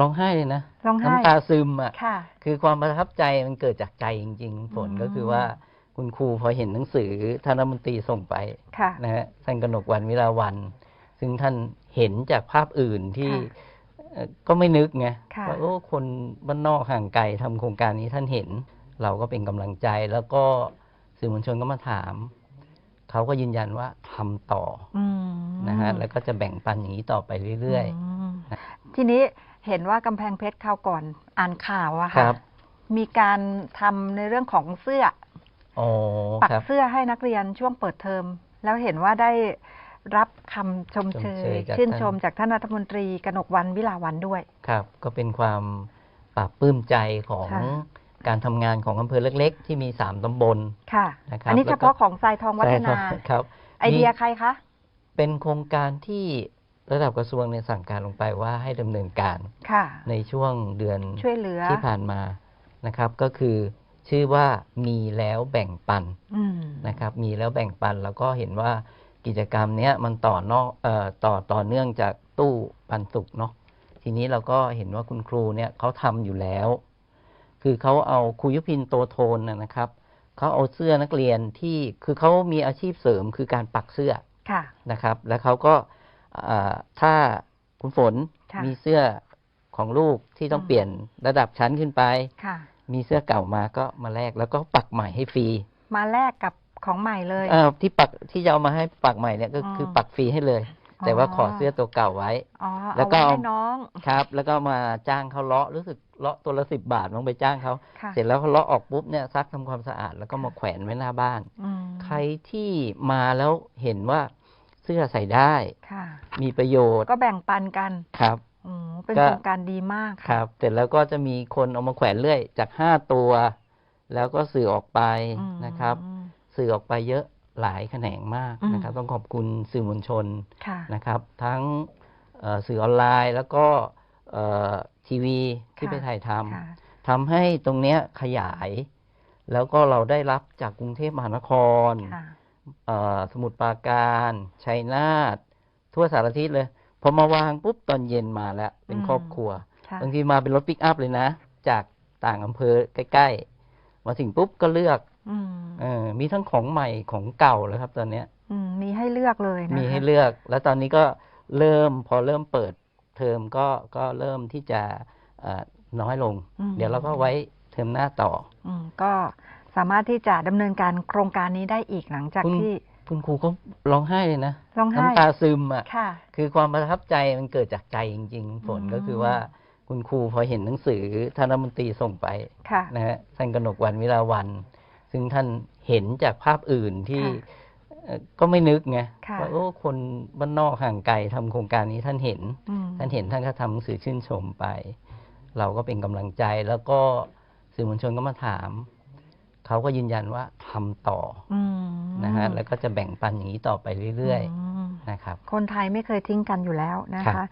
ร้องไห้เลยนะร้องไห้ น้ำตาซึมอะ ค่ะ คือความประทับใจมันเกิดจากใจจริงๆ ผลอืม ก็คือว่าคุณครูพอเห็นหนังสือท่านรัฐมนตรีส่งไปค่ะ นะฮะท่านกนกวันวิลาวัน ซึ่งท่านเห็นจากภาพอื่นที่ค่ะเอ่อก็ไม่นึกไงค่ะ ว่าโอ้คนบ้านนอกห่างไกลทำโครงการนี้ท่านเห็น เราก็เป็นกำลังใจแล้วก็สื่อมวลชนก็มาถาม เขาก็ยืนยันว่าทำต่ออืมนะฮะแล้วก็จะแบ่งปันอย่างนี้ต่อไปเรื่อยม ทีนี้เห็นว่ากำแพงเพชรคราวก่อนอ่านข่าวอะๆคค่ะรับมีการทำในเรื่องของเสื้ออ๋อปักครับเสื้อให้นักเรียนช่วงเปิดเทอม แล้วเห็นว่าได้รับคำชมเชชมเชยยจากชื่นท่านชมจากท่านรัฐมนตรีกนกวันวิลาวันด้วย ครับ ก็เป็นความปรับปลื้มใจของค่ะการทำงานของอำเภอเล็ก ๆ ที่มีสามตำบลค่ะนะครับอันนี้แล้เฉวก็พาะของทรายทองวัฒนาใช่ครับ ไอเดียนี่ใครคะ เป็นโครงการที่ ระดับกระทรวงเนี่ยสั่งการลงไปว่าให้ดำเนินการค่ะ ในช่วงเดือนช่วยเหลือที่ผ่านมานะครับ ก็คือชื่อว่ามีแล้วแบ่งปันอืมนะครับ มีแล้วแบ่งปันแล้วก็เห็นว่ากิจกรรมเนี้ยมันต่อนอกเอ่อต่อต่อเนื่องจากตู้ปันสุกเนาะทีนี้เราก็เห็นว่าคุณครูเนี่ยเขาทำอยู่แล้ว คือเขาเอาครูยุพินโตโทนนะนะครับเขาเอาเสื้อนักเรียนที่คือเขามีอาชีพเสริมคือการปักเสื้อ ค่ะ นะครับแล้วเขาก็อ่า ถ้าคุณฝนค่ะมีเสื้อของลูกที่ต้องอืมเปลี่ยนระดับชั้นขึ้นไปค่ะมีเสื้อเก่ามาก็มาแลกแล้วก็ปักใหม่ให้ฟรี มาแลกกับของใหม่เลยเอ่อที่ปักที่จะเอามาให้ปักใหม่เนี่ยก็อืมคือปักฟรีให้เลย แต่ว่าขอเสื้อตัวเก่าไว้อ๋อแล้เอาวก็ไว้เอาให้น้องครับ แล้วก็มาจ้างเขาเลาะรู้สึกเลาะตัวละสิบบาทต้องไปจ้างเขาค่ะเสร็จแล้วเขาเลาะออกปุ๊บเนี่ยซักทำความสะอาด แล้วก็มาแขวนไว้หน้าบ้านอืมใครที่มาแล้วเห็นว่า เสื้อใส่ได้ ค่ะ มีประโยชน์ก็แบ่งปันกันครับ อืมเป็นก็โครงการดีมากครับ เสร็จแล้วก็จะมีคนเอามาแขวนเรื่อย จากห้าตัว แล้วก็สื่อออกไปอืมนะครับสื่อออกไปเยอะหลายแขนงมากอืมนะครับต้องขอบคุณสื่อมวลชนค่ะ นะครับ ทั้งเอ่อสื่อออนไลน์แล้วก็เอ่อทีวีที่ค่ะ ไปถ่ายทค่ะำทำให้ตรงเนี้ยขยาย แล้วก็เราได้รับจากกรุงเทพมหานคร ค่ะเอ่อ สมุทรปราการชัยนาททั่วสารทิศเลยพอมาวางปุ๊บตอนเย็นมาแล้ว เป็นอืมครอบครัวค่ะบางทีมาเป็นรถปิกอัพเลยนะ จากต่างอำเภอใกล้ ๆ มาถึงปุ๊บก็เลือกอืมเออมีทั้งของใหม่ของเก่าเลยครับ ตอนเนี้ยอืมมีให้เลือกเลยนะคะมีให้เลือก แล้วตอนนี้ก็เริ่มพอเริ่มเปิดเทอมก็ก็เริ่มที่จะเอ่อน้อยลงอืมเดี๋ยวเราก็ไว้เทอมหน้าต่ออืมก็ สามารถที่จะดำเนินการโครงการนี้ได้อีกหลังจากคุณ ที่ คุณครูก็ร้องไห้เลยนะร้องไห้ น้ำตาซึมอะ ค่ะ คือความประทับใจมันเกิดจากใจจริงๆ ผลอืม ก็คือว่าคุณครูพอเห็นหนังสือท่านรัฐมนตรีส่งไปค่ะ นะฮะท่านกนกวันวิลาวัน ซึ่งท่านเห็นจากภาพอื่นที่ค่ะเอ่อก็ไม่นึกไงค่ะ ว่าโอ้คนบ้านนอกห่างไกลทำโครงการนี้ท่านเห็น อืม ท่านเห็นท่านก็ทำหนังสือชื่นชมไป เราก็เป็นกำลังใจแล้วก็สื่อมวลชนก็มาถาม เขาก็ยืนยันว่าทำต่ออืมนะฮะแล้วก็จะแบ่งปันอย่างนี้ต่อไปเรื่อยมๆนะครับคนไทยไม่เคยทิ้งกันอยู่แล้วนะครัคะบ